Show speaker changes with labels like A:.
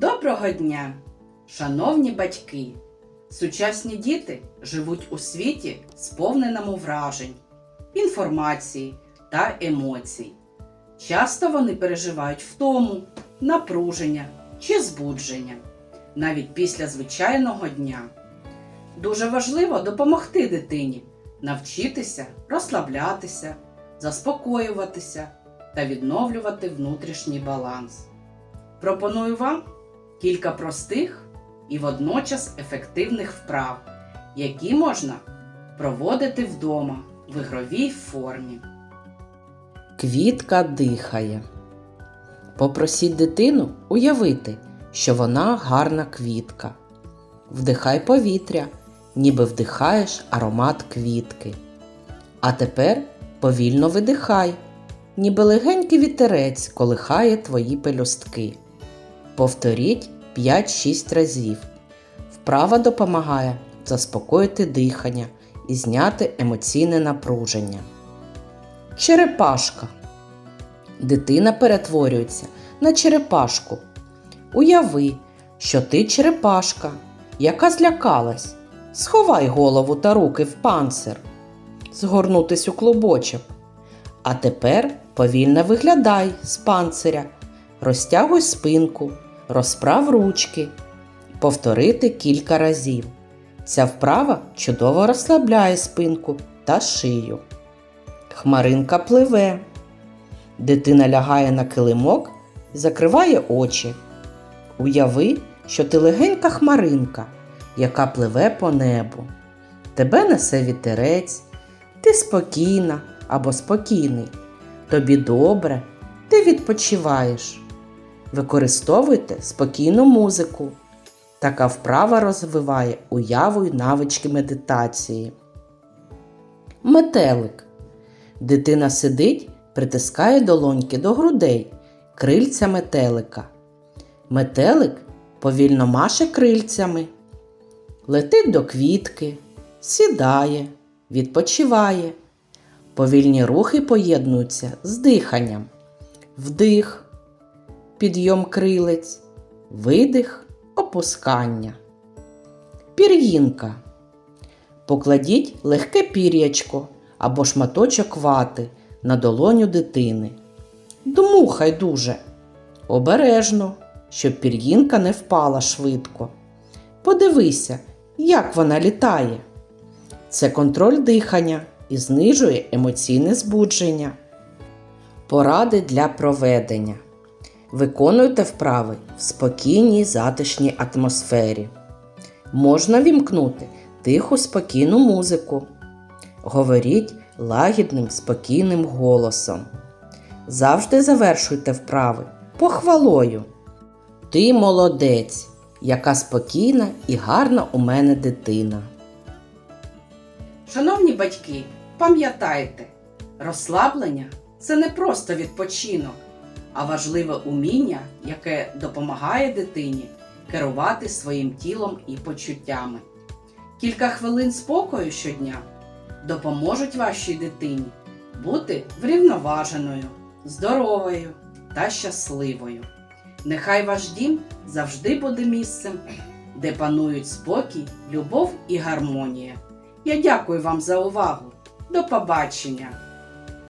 A: Доброго дня, шановні батьки! Сучасні діти живуть у світі, сповненому вражень, інформації та емоцій. Часто вони переживають втому, напруження чи збудження, навіть після звичайного дня. Дуже важливо допомогти дитині навчитися розслаблятися, заспокоюватися та відновлювати внутрішній баланс. Пропоную вам кілька простих і водночас ефективних вправ, які можна проводити вдома в ігровій формі.
B: Квітка дихає. Попросіть дитину уявити, що вона гарна квітка. Вдихай повітря, ніби вдихаєш аромат квітки. А тепер повільно видихай, ніби легенький вітерець колихає твої пелюстки. Повторіть 5-6 разів. Вправа допомагає заспокоїти дихання і зняти емоційне напруження. Черепашка. Дитина перетворюється на черепашку. Уяви, що ти черепашка, яка злякалась. Сховай голову та руки в панцир, згорнутись у клубочок. А тепер повільно виглядай з панциря, розтягуй спинку, розправ ручки. Повторити кілька разів. Ця вправа чудово розслабляє спинку та шию. Хмаринка пливе. Дитина лягає на килимок закриває очі. Уяви, що ти легенька хмаринка, яка пливе по небу. Тебе несе вітерець, ти спокійна або спокійний. Тобі добре, ти відпочиваєш. Використовуйте спокійну музику. Така вправа розвиває уяву й навички медитації. Метелик. Дитина сидить, притискає долоньки до грудей, крильця метелика. Метелик повільно маше крильцями, летить до квітки, сідає, відпочиває. Повільні рухи поєднуються з диханням. Вдих, підйом крилець, видих, опускання. Пір'їнка. Покладіть легке пір'ячко або шматочок вати на долоню дитини. Дмухай дуже. Обережно, щоб пір'їнка не впала швидко. Подивися, як вона літає. Це контроль дихання і знижує емоційне збудження. Поради для проведення. Виконуйте вправи в спокійній затишній атмосфері. Можна вімкнути тиху спокійну музику. Говоріть лагідним спокійним голосом. Завжди завершуйте вправи похвалою. Ти молодець, яка спокійна і гарна у мене дитина.
A: Шановні батьки, пам'ятайте, розслаблення це не просто відпочинок, а важливе уміння, яке допомагає дитині керувати своїм тілом і почуттями. Кілька хвилин спокою щодня допоможуть вашій дитині бути врівноваженою, здоровою та щасливою. Нехай ваш дім завжди буде місцем, де панують спокій, любов і гармонія. Я дякую вам за увагу. До побачення!